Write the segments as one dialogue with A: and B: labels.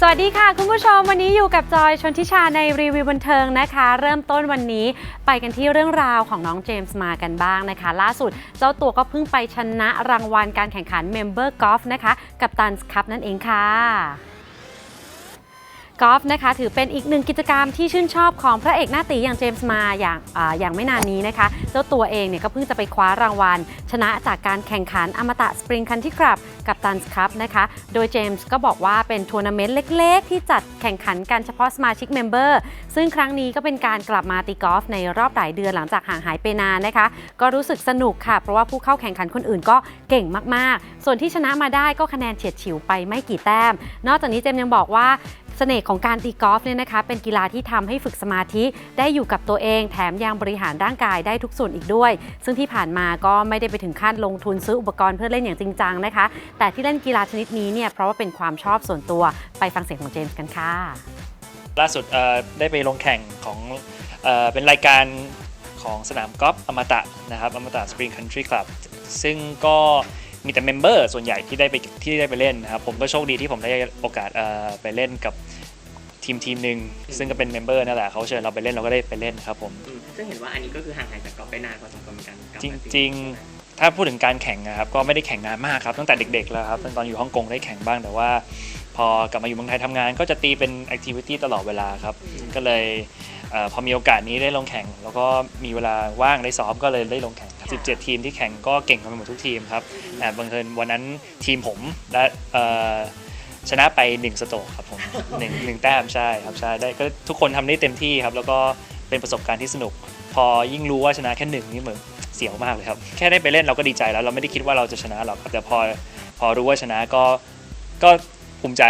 A: สวัสดีค่ะคุณผู้ชมวันนี้อยู่กับจอยชนทิชาในรีวิวบันเทิงนะคะ เริ่มต้นวันนี้ไปกันที่เรื่องราวของน้องเจมส์มากันบ้างนะคะ ล่าสุดเจ้าตัวก็เพิ่งไปชนะรางวัลการแข่งขันเมมเบอร์กอล์ฟนะคะ กับตันส์คัพนั่นเองค่ะ กอล์ฟนะคะถือเป็นอีกหนึ่งกิจกรรมที่ชื่นชอบของพระเอกหน้าตีอย่างเจมส์มาอย่างออย่างไม่นานนี้นะคะ เจ้าตัวเองเนี่ยก็เพิ่งจะไปคว้ารางวัล ชนะจากการแข่งขันอมตะสปริงคันที่ครับกับตันส์คัพนะคะ โดยเจมส์ก็บอกว่าเป็นทัวร์นาเมนต์เล็กๆ ที่จัดแข่งขันกันเฉพาะสมาชิกเมมเบอร์ซึ่งครั้งนี้ก็เป็นการกลับมาตีกอล์ฟในรอบหลายเดือนหลังจากห่างหายไปนานนะคะ ก็รู้สึกสนุกค่ะ เพราะว่าผู้เข้าแข่งขันคนอื่นก็เก่งมากๆ ส่วนที่ชนะมาได้ก็คะแนนเฉียดฉิวไปไม่กี่แต้ม นอกจากนี้เจมส์ยังบอกว่า เสน่ห์ของการตีกอล์ฟเนี่ยนะคะ เป็นกีฬาที่ทำให้ฝึกสมาธิได้อยู่กับตัวเอง แถมยังบริหารร่างกายได้ทุกส่วนอีกด้วย ซึ่งที่ผ่านมาก็ไม่ได้ไปถึงขั้นลงทุนซื้ออุปกรณ์เพื่อเล่นอย่างจริงจังนะคะ แต่ที่เล่นกีฬาชนิดนี้เนี่ยเพราะว่าเป็นความชอบส่วนตัวไปฟังเสียงของเจมส์กันค่ะ
B: ล่าสุดได้ไปลงแข่งของเอเป็นรายการของสนามกอล์ฟอมตะนะครับอมตะสปริงคันทรีคลับซึ่งก็ มีแต่เมมเบอร์ส่วนใหญ่ที่ได้ไปที่ได้ไปเล่นนะครับผมก็โชคดีที่ผมได้โอกาสเอ่อไปเล่นกับทีมทีมหนึ่งซึ่งก็เป็นเมมเบอร์นั่นแหละเขาเชิญเราไปเล่นเราก็ได้ไปเล่นครับผม
C: อืมซึ่งเห็นว่าอันนี้ก็คือห่างหายจากกอล์ฟไปนานพอสมควรเหมือนกันกลับ
B: จ
C: มา
B: ริงๆถ้าพูดถึงการแข่งนะครับก็ไม่ได้แข่งนานมากครับตั้งแต่เด็ก ๆ แล้วครับตอนอยู่ฮ่องกงได้แข่งบ้างแต่ว่า พอกลับมาอยู่เมืองไทยทำงาน ก็จะตีเป็นแอคทิวิตี้ตลอดเวลาครับก็เลยเออพอมีโอกาสนี้ได้ลงแข่ง แล้วก็มีเวลาว่างได้ซ้อมก็เลยได้ลงแข่ง 17 ทีมที่แข่งก็เก่งกันไปหมดทุกทีมครับแต่บังเอิญวันนั้นทีมผมได้เอ่อชนะไป 1 สโตรกครับผมหนึ่งหนึ่งแต้มใช่ครับใช่ได้ก็ทุกคนทำได้เต็มที่ครับ แล้วก็เป็นประสบการณ์ที่สนุก พอยิ่งรู้ว่าชนะแค่หนึ่งนี่เหมือนเสียวมากเลยครับ แค่ได้ไปเล่นเราก็ดีใจแล้ว เราไม่ได้คิดว่าเราจะชนะหรอกครับแต่พอพอรู้ว่าชนะก็ก็ภูมิใจ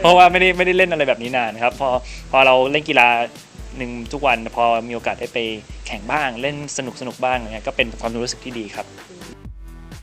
B: เพราะว่าไม่ได้ไม่ได้เล่นอะไรแบบนี้นานครับพอพอเราเล่นกีฬา หนึ่งทุกวันพอมีโอกาสได้ไปแข่งบ้างเล่นสนุกสนุกบ้างอย่างเงี้ยก็เป็นความรู้สึกที่ดีครับ